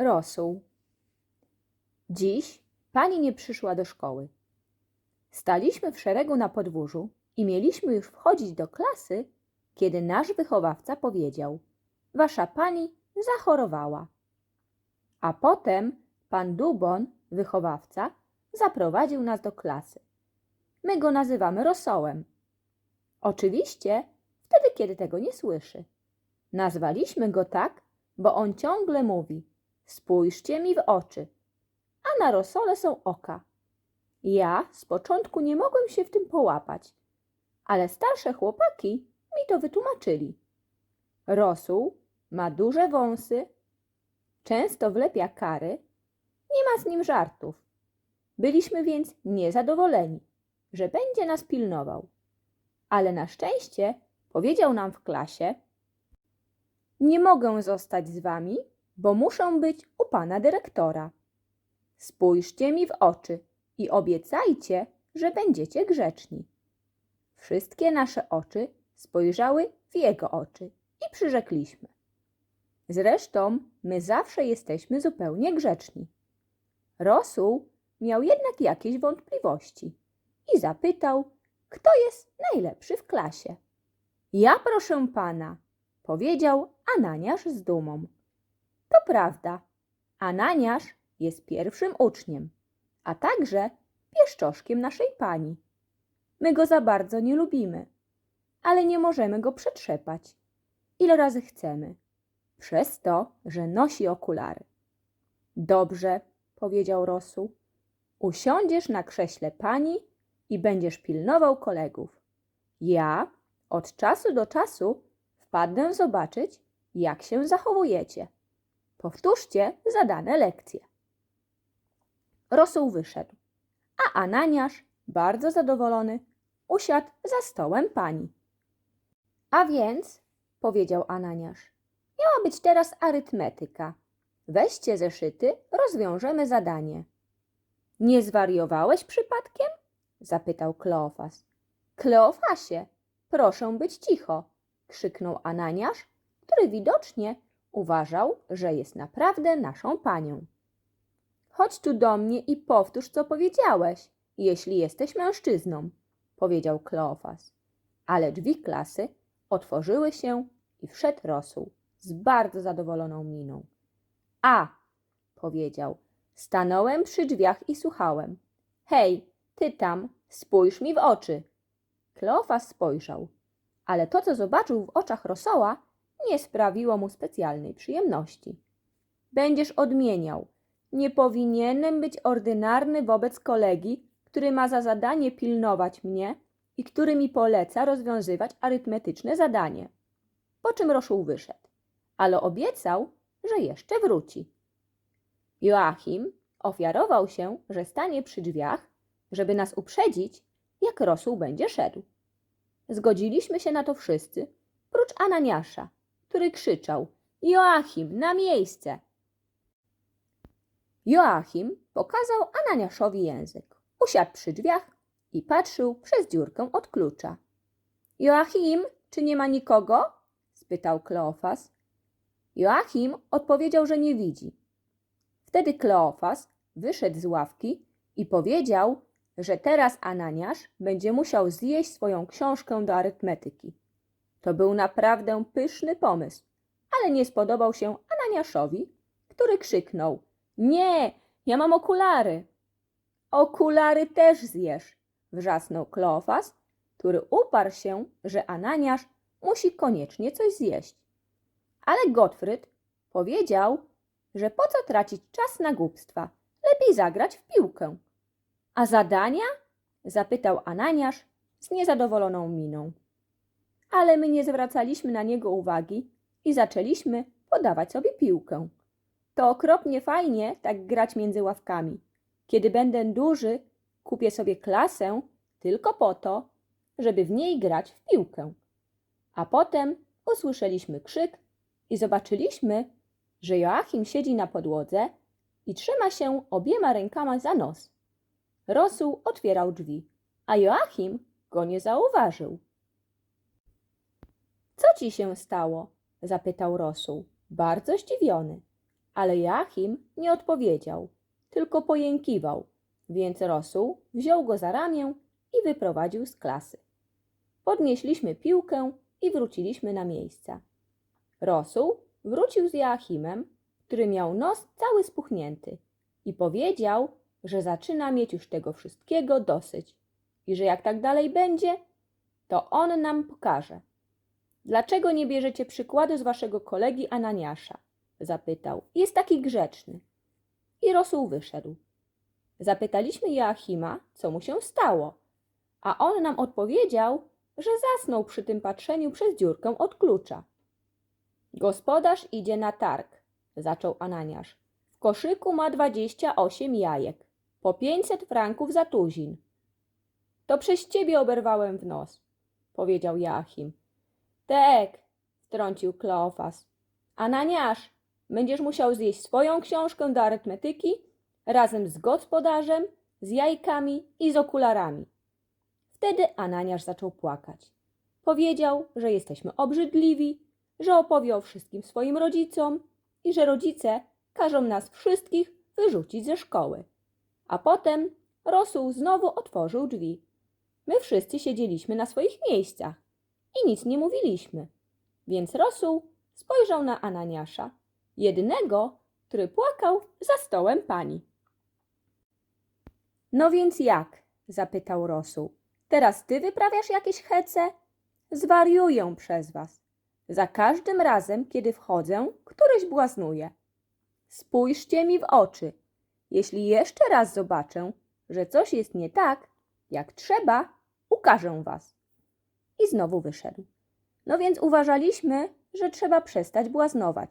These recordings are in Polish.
Rosół. Dziś pani nie przyszła do szkoły. Staliśmy w szeregu na podwórzu i mieliśmy już wchodzić do klasy, kiedy nasz wychowawca powiedział: Wasza pani zachorowała. A potem pan Dubon, wychowawca, zaprowadził nas do klasy. My go nazywamy rosołem. Oczywiście wtedy, kiedy tego nie słyszy. Nazwaliśmy go tak, bo on ciągle mówi: Spójrzcie mi w oczy, a na rosole są oka. Ja z początku nie mogłem się w tym połapać, ale starsze chłopaki mi to wytłumaczyli. Rosół ma duże wąsy, często wlepia kary, nie ma z nim żartów. Byliśmy więc niezadowoleni, że będzie nas pilnował. Ale na szczęście powiedział nam w klasie: Nie mogę zostać z wami, bo muszę być pana dyrektora. Spójrzcie mi w oczy i obiecajcie, że będziecie grzeczni. Wszystkie nasze oczy spojrzały w jego oczy i przyrzekliśmy. Zresztą my zawsze jesteśmy zupełnie grzeczni. Rosół miał jednak jakieś wątpliwości i zapytał, kto jest najlepszy w klasie. Ja, proszę pana, powiedział Ananiasz z dumą. To prawda, Ananiasz jest pierwszym uczniem, a także pieszczoszkiem naszej pani. My go za bardzo nie lubimy, ale nie możemy go przetrzepać, ile razy chcemy, przez to, że nosi okulary. Dobrze, powiedział Rosół, usiądziesz na krześle pani i będziesz pilnował kolegów. Ja od czasu do czasu wpadnę zobaczyć, jak się zachowujecie. Powtórzcie zadane lekcje. Rosół wyszedł, a Ananiasz, bardzo zadowolony, usiadł za stołem pani. A więc, powiedział Ananiasz, miała być teraz arytmetyka. Weźcie zeszyty, rozwiążemy zadanie. Nie zwariowałeś przypadkiem? zapytał Kleofas. Kleofasie, proszę być cicho, krzyknął Ananiasz, który widocznie uważał, że jest naprawdę naszą panią. Chodź tu do mnie i powtórz, co powiedziałeś, jeśli jesteś mężczyzną, powiedział Kleofas. Ale drzwi klasy otworzyły się i wszedł Rosół z bardzo zadowoloną miną. A, powiedział, stanąłem przy drzwiach i słuchałem. Hej, ty tam, spójrz mi w oczy. Kleofas spojrzał, ale to, co zobaczył w oczach Rosoła, nie sprawiło mu specjalnej przyjemności. Będziesz odmieniał. Nie powinienem być ordynarny wobec kolegi, który ma za zadanie pilnować mnie i który mi poleca rozwiązywać arytmetyczne zadanie. Po czym Rosół wyszedł, ale obiecał, że jeszcze wróci. Joachim ofiarował się, że stanie przy drzwiach, żeby nas uprzedzić, jak Rosół będzie szedł. Zgodziliśmy się na to wszyscy, prócz Ananiasza, który krzyczał: Joachim, na miejsce! Joachim pokazał Ananiaszowi język. Usiadł przy drzwiach i patrzył przez dziurkę od klucza. Joachim, czy nie ma nikogo? spytał Kleofas. Joachim odpowiedział, że nie widzi. Wtedy Kleofas wyszedł z ławki i powiedział, że teraz Ananiasz będzie musiał zjeść swoją książkę do arytmetyki. To był naprawdę pyszny pomysł, ale nie spodobał się Ananiaszowi, który krzyknął: Nie, ja mam okulary. Okulary też zjesz, wrzasnął Kleofas, który uparł się, że Ananiasz musi koniecznie coś zjeść. Ale Gottfried powiedział, że po co tracić czas na głupstwa, lepiej zagrać w piłkę. A zadania? zapytał Ananiasz z niezadowoloną miną. Ale my nie zwracaliśmy na niego uwagi i zaczęliśmy podawać sobie piłkę. To okropnie fajnie tak grać między ławkami. Kiedy będę duży, kupię sobie klasę tylko po to, żeby w niej grać w piłkę. A potem usłyszeliśmy krzyk i zobaczyliśmy, że Joachim siedzi na podłodze i trzyma się obiema rękama za nos. Rosół otwierał drzwi, a Joachim go nie zauważył. Co ci się stało? zapytał Rosół, bardzo zdziwiony. Ale Joachim nie odpowiedział, tylko pojękiwał, więc Rosół wziął go za ramię i wyprowadził z klasy. Podnieśliśmy piłkę i wróciliśmy na miejsca. Rosół wrócił z Joachimem, który miał nos cały spuchnięty i powiedział, że zaczyna mieć już tego wszystkiego dosyć i że jak tak dalej będzie, to on nam pokaże. Dlaczego nie bierzecie przykładu z waszego kolegi Ananiasza? zapytał. Jest taki grzeczny. I Rosół wyszedł. Zapytaliśmy Joachima, co mu się stało, a on nam odpowiedział, że zasnął przy tym patrzeniu przez dziurkę od klucza. Gospodarz idzie na targ, zaczął Ananiasz. W koszyku ma dwadzieścia osiem jajek, po pięćset franków za tuzin. To przez ciebie oberwałem w nos, powiedział Joachim. Tek, wtrącił Kleofas. Ananiasz, będziesz musiał zjeść swoją książkę do arytmetyki razem z gospodarzem, z jajkami i z okularami. Wtedy Ananiasz zaczął płakać. Powiedział, że jesteśmy obrzydliwi, że opowie o wszystkim swoim rodzicom i że rodzice każą nas wszystkich wyrzucić ze szkoły. A potem Rosół znowu otworzył drzwi. My wszyscy siedzieliśmy na swoich miejscach i nic nie mówiliśmy. Więc Rosół spojrzał na Ananiasza, jedynego, który płakał za stołem pani. No więc jak? zapytał Rosół. Teraz ty wyprawiasz jakieś hece? Zwariuję przez was. Za każdym razem, kiedy wchodzę, któryś błaznuje. Spójrzcie mi w oczy. Jeśli jeszcze raz zobaczę, że coś jest nie tak, jak trzeba, ukażę was. I znowu wyszedł. No więc uważaliśmy, że trzeba przestać błaznować,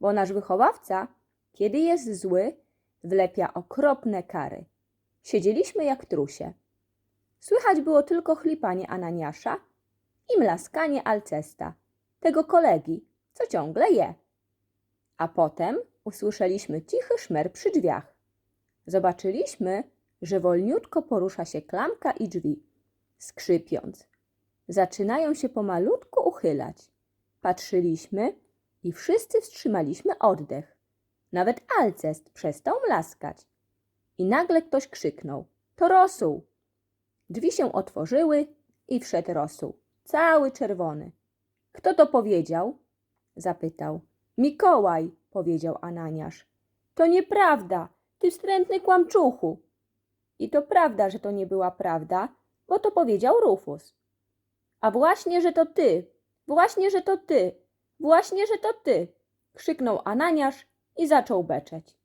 bo nasz wychowawca, kiedy jest zły, wlepia okropne kary. Siedzieliśmy jak trusie. Słychać było tylko chlipanie Ananiasza i mlaskanie Alcesta, tego kolegi, co ciągle je. A potem usłyszeliśmy cichy szmer przy drzwiach. Zobaczyliśmy, że wolniutko porusza się klamka i drzwi, skrzypiąc. Zaczynają się pomalutku uchylać. Patrzyliśmy i wszyscy wstrzymaliśmy oddech. Nawet Alcest przestał mlaskać. I nagle ktoś krzyknął: To rosół! Drzwi się otworzyły i wszedł rosół, cały czerwony. Kto to powiedział? zapytał. Mikołaj, powiedział Ananiasz. To nieprawda, ty wstrętny kłamczuchu. I to prawda, że to nie była prawda, bo to powiedział Rufus. A właśnie, że to ty, właśnie, że to ty, właśnie, że to ty, krzyknął Ananiasz i zaczął beczeć.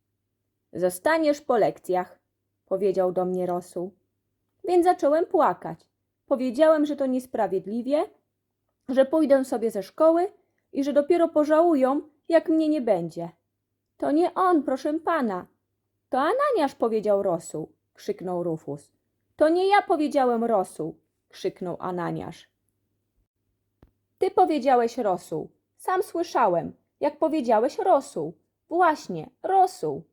Zostaniesz po lekcjach, powiedział do mnie Rosół. Więc zacząłem płakać. Powiedziałem, że to niesprawiedliwie, że pójdę sobie ze szkoły i że dopiero pożałują, jak mnie nie będzie. To nie on, proszę pana. To Ananiasz powiedział Rosół, krzyknął Rufus. To nie ja powiedziałem Rosół, krzyknął Ananiasz. Ty powiedziałeś Rosół. Sam słyszałem, jak powiedziałeś Rosół. Właśnie, Rosół.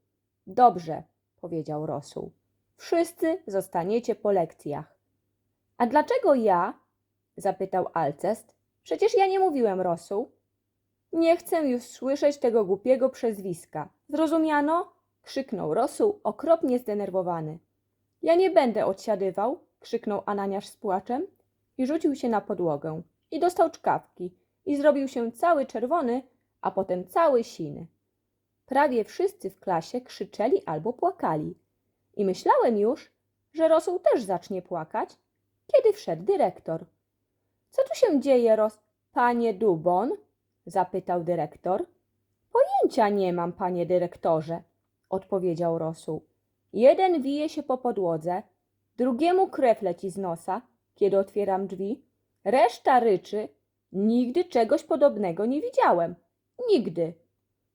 Dobrze, powiedział Rosół. Wszyscy zostaniecie po lekcjach. A dlaczego ja? zapytał Alcest. Przecież ja nie mówiłem Rosół. Nie chcę już słyszeć tego głupiego przezwiska. Zrozumiano? krzyknął Rosół, okropnie zdenerwowany. Ja nie będę odsiadywał, krzyknął Ananiasz z płaczem i rzucił się na podłogę. I dostał czkawki i zrobił się cały czerwony, a potem cały siny. Prawie wszyscy w klasie krzyczeli albo płakali. I myślałem już, że Rosół też zacznie płakać, kiedy wszedł dyrektor. Co tu się dzieje, Ros... Panie Dubon? zapytał dyrektor. Pojęcia nie mam, panie dyrektorze, odpowiedział Rosół. Jeden wije się po podłodze, drugiemu krew leci z nosa, kiedy otwieram drzwi, reszta ryczy. Nigdy czegoś podobnego nie widziałem. Nigdy.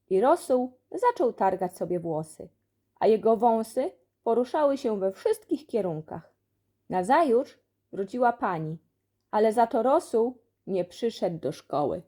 I Rosół zaczął targać sobie włosy, a jego wąsy poruszały się we wszystkich kierunkach. Nazajutrz wróciła pani, ale za to Rosół nie przyszedł do szkoły.